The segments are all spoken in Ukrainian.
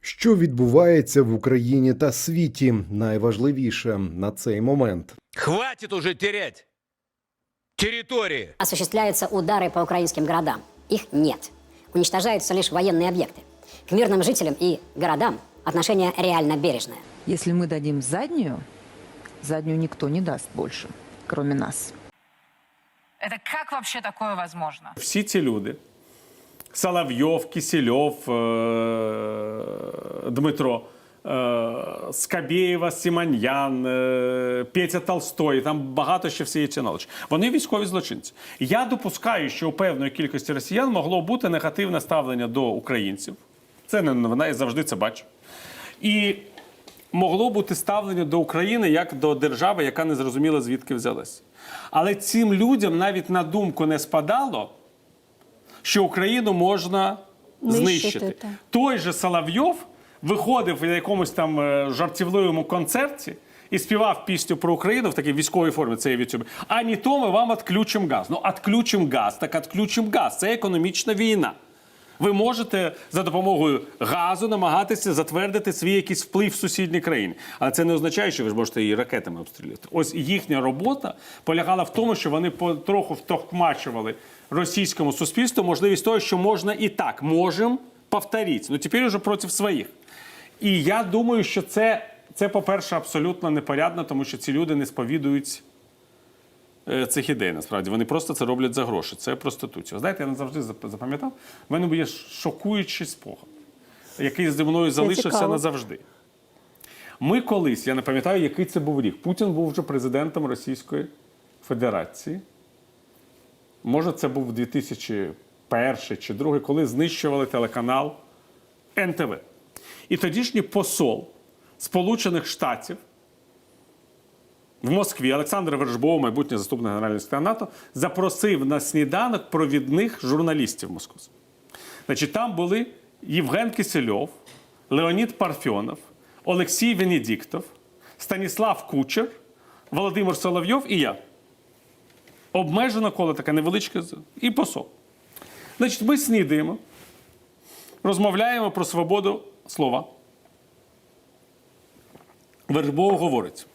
Що відбувається в Україні та світі? Найважливіше на цей момент. Хватит уже терять территории. Осуществляются удары по украинским городам. Их нет. Уничтожаются лишь военные объекты. К мирным жителям и городам отношение реально бережное. Если мы дадим заднюю, заднюю никто не даст больше, кроме нас. Это как вообще такое возможно? Всі ці люди: Соловйов, Кисельов, е- Дмитро, е- Скабєєва, Сіманьян, е- Петя Толстой, там багато ще всієї ці налич. Вони військові злочинці. Я допускаю, що у певної кількості росіян могло бути негативне ставлення до українців. Це не новина, я завжди це бачу. І могло бути ставлення до України як до держави, яка не зрозуміла, звідки взялась. Але цим людям навіть на думку не спадало, що Україну можна знищити. Той же Соловйов виходив на якомусь там е, жартівливому концерті і співав пісню про Україну в такій військовій формі. Це є від цього. А не то ми вам відключимо газ. Ну, відключимо газ, так відключимо газ. Це економічна війна. Ви можете за допомогою газу намагатися затвердити свій якийсь вплив в сусідній країні. Але це не означає, що ви ж можете її ракетами обстрілювати. Ось їхня робота полягала в тому, що вони потроху втохмачували російському суспільству можливість того, що можна і так можемо повторити. Ну тепер уже проти своїх. І я думаю, що це, це по-перше, абсолютно непорядно, тому що ці люди не сповідують цих ідей. Насправді вони просто це роблять за гроші. Це проституція. Знаєте, я не завжди запам'ятав. В мене є шокуючий спогад, який зі мною залишився назавжди. Ми колись, я не пам'ятаю, який це був рік. Путін був вже президентом Російської Федерації. Може, це був 2001 чи 2002, коли знищували телеканал НТВ. І тодішній посол Сполучених Штатів в Москві Олександр Вершбов, майбутній заступник генерального секретаря НАТО, запросив на сніданок провідних журналістів московських. Значить, там були Євген Кисельов, Леонід Парфьонов, Олексій Венедіктов, Станіслав Кучер, Володимир Соловйов і я. Обмежено коло таке невеличке і посол. Значить, ми снідаємо, розмовляємо про свободу слова. Вербов говорить: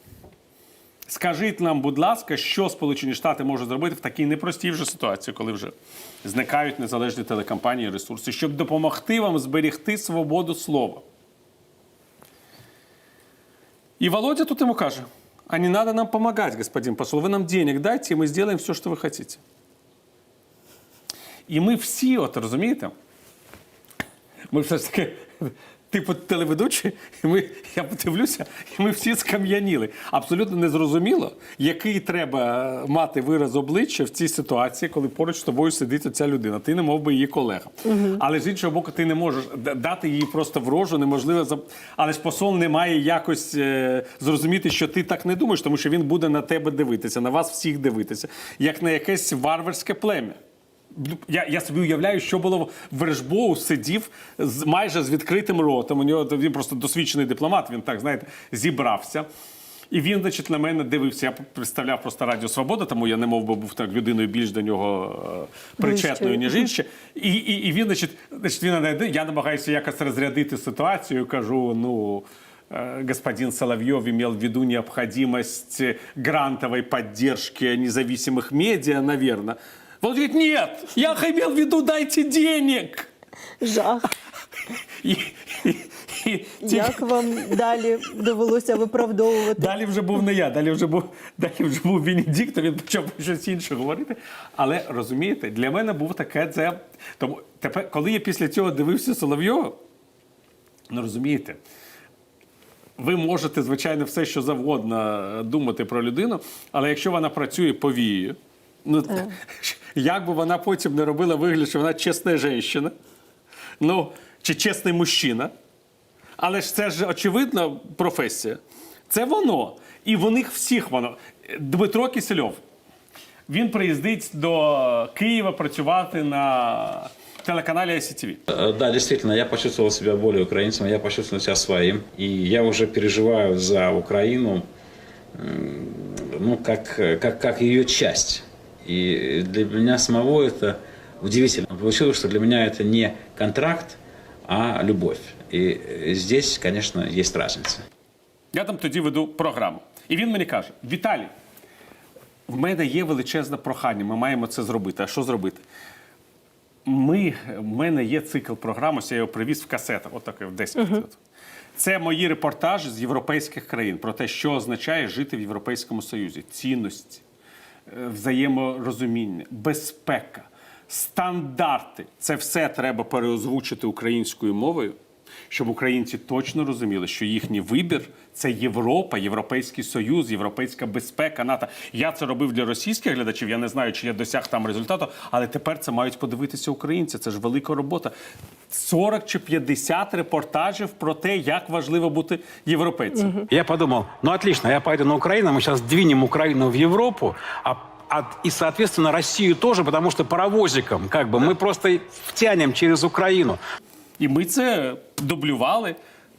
скажіть нам, будь ласка, що Сполучені Штати можуть зробити в такій непростій вже ситуації, коли вже зникають незалежні телекомпанії, ресурси, щоб допомогти вам зберегти свободу слова. И Володя тут ему каже, а не надо нам помогать, господин посол, вы нам денег дайте, и мы сделаем все, что вы хотите. І ми всі, от розумієте, ми все ж таки, типу телеведучі, і ми, я подивлюся, і ми всі скам'яніли. Абсолютно незрозуміло, який треба мати вираз обличчя в цій ситуації, коли поруч з тобою сидить оця людина. Ти не мов би її колега. Але з іншого боку, ти не можеш дати їй просто в рожу, неможливо. за- Але ж посол не має якось е, зрозуміти, що ти так не думаєш, тому що він буде на тебе дивитися, на вас всіх дивитися, як на якесь варварське плем'я. Я, я собі уявляю, що було Вершбоу сидів з майже з відкритим ротом. У нього він просто досвідчений дипломат. Він так знаєте зібрався. І він, значить, на мене дивився. Я представляв просто Радіо Свобода, тому я не мов би був так людиною більш до нього е, причетною, ніж інші. І, і, і він, значить, значить, він я намагаюся якось розрядити ситуацію. Кажу, ну. э, Господин Соловьев имел в виду необходимость грантовой поддержки независимых медиа, наверное. Он говорит, нет, я имел в виду, дайте денег. Жах. І, і, і, Як вам далі довелося виправдовувати? Далі вже був не я, далі вже був, далі вже був Венедіктов, він почав щось інше говорити. Але розумієте, для мене був таке це. Тому тепер, коли я після цього дивився Соловйова, ну розумієте, ви можете, звичайно, все, що завгодно думати про людину, але якщо вона працює повією, ну як би вона потім не робила вигляд, що вона чесна жінка, ну, чи чесний мужчина, але ж це ж очевидна професія. Це воно. І в них всіх воно. Дмитро Кисельов. Він приїздить до Києва працювати на телеканалі ICTV. Э, Да, действительно, я почувствовал себя более украинцем, я почувствовал себя своим. И я уже переживаю за Украину, м, ну, как, как, как ее часть. И для меня самого это удивительно. Получилось, что для меня это не контракт, а любовь. И э, здесь, конечно, есть разница. Я там тоді веду програму. І він мені каже: Віталій, в мене є величезне прохання, ми маємо це зробити. А що зробити? Ми, в мене є цикл програм, ось я його привіз в касетах, отакий, в 10 касет. Це мої репортажі з європейських країн про те, що означає жити в Європейському Союзі, цінності, е, взаєморозуміння, безпека, стандарти. Це все треба переозвучити українською мовою, щоб українці точно розуміли, що їхній вибір це Європа, Європейський Союз, Європейська безпека, НАТО. Я це робив для російських глядачів. Я не знаю, чи я досяг там результату, але тепер це мають подивитися українці. Це ж велика робота. 40 чи 50 репортажів про те, як важливо бути європейцем. Я подумал, ну отлично, я пойду на Украину, мы сейчас двинем Украину в Европу, а, а- и, соответственно, Россию тоже, потому что паровозиком, как бы, мы просто втянем через Украину. І ми це дублювали.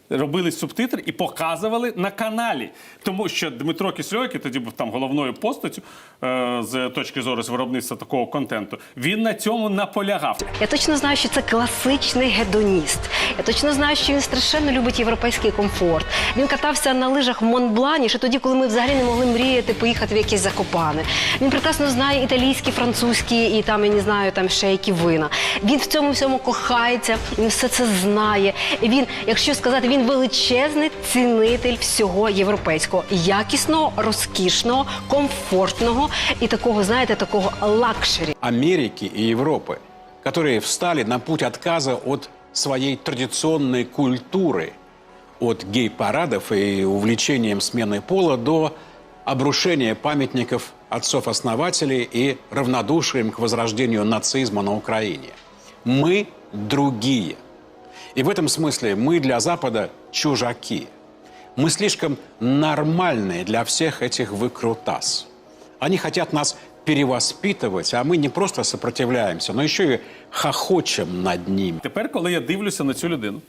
Робили субтитри і показували на каналі, тому що Дмитро Кисльов, тоді був там головною постаттю е, з точки зору з виробництва такого контенту, він на цьому наполягав. Я точно знаю, що це класичний гедоніст. Я точно знаю, що він страшенно любить європейський комфорт. Він катався на лижах в Монблані, ще тоді, коли ми взагалі не могли мріяти поїхати в якісь закопане. Він прекрасно знає італійські, французькі і там я не знаю, там ще які вина. Він в цьому всьому кохається, він все це знає. Він, якщо сказати, він величезний цінитель всього європейського, якісного, розкішного, комфортного і такого, знаєте, такого лакшері. Америки и Европы, которые встали на путь отказа от своей традиционной культуры, от гей-парадов и увлечением смены пола до обрушения памятников отцов-основателей и равнодушием к возрождению нацизма на Украине. Мы другие. И в этом смысле мы для Запада чужаки. Мы слишком нормальные для всех этих выкрутас. Они хотят нас перевоспитывать, а мы не просто сопротивляемся, но еще и хохочем над ними. Тепер, коли я дивлюся на цю людину,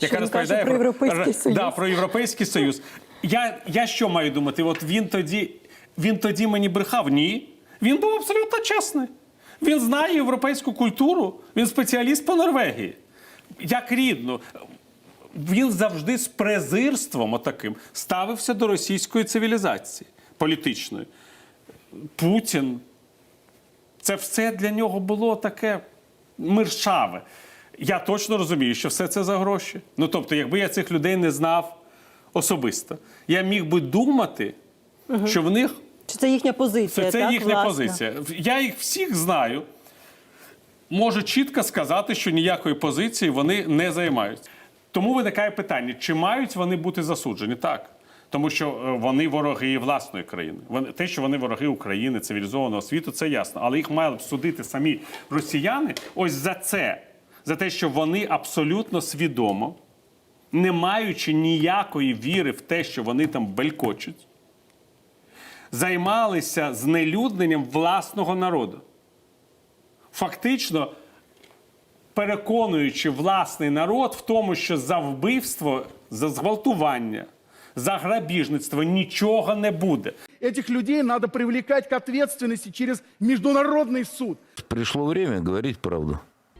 яка він каже розповідає про Європейський Р- Союз? Да, про Європейський Союз. Я, я що маю думати? От він тоді, він тоді мені брехав? Ні. Він був абсолютно чесний. Він знає європейську культуру, він спеціаліст по Норвегії. Як рідну. Він завжди з презирством отаким ставився до російської цивілізації політичної. Путін це все для нього було таке миршаве. Я точно розумію, що все це за гроші. Ну тобто, якби я цих людей не знав особисто, я міг би думати, що в них Чи це їхня позиція? це, це так, їхня власне? позиція. Я їх всіх знаю. Можу чітко сказати, що ніякої позиції вони не займають. Тому виникає питання: чи мають вони бути засуджені? Так. Тому що е, вони вороги власної країни. Те, що вони вороги України, цивілізованого світу, це ясно. Але їх мали б судити самі росіяни ось за це, за те, що вони абсолютно свідомо, не маючи ніякої віри в те, що вони там белькочуть, займалися знелюдненням власного народу. Фактично переконуючи власний народ в тому, що за вбивство, за зґвалтування, за грабіжництво нічого не буде. Этих людей надо привлекать к ответственности через международный суд. Пришло время говорить правду.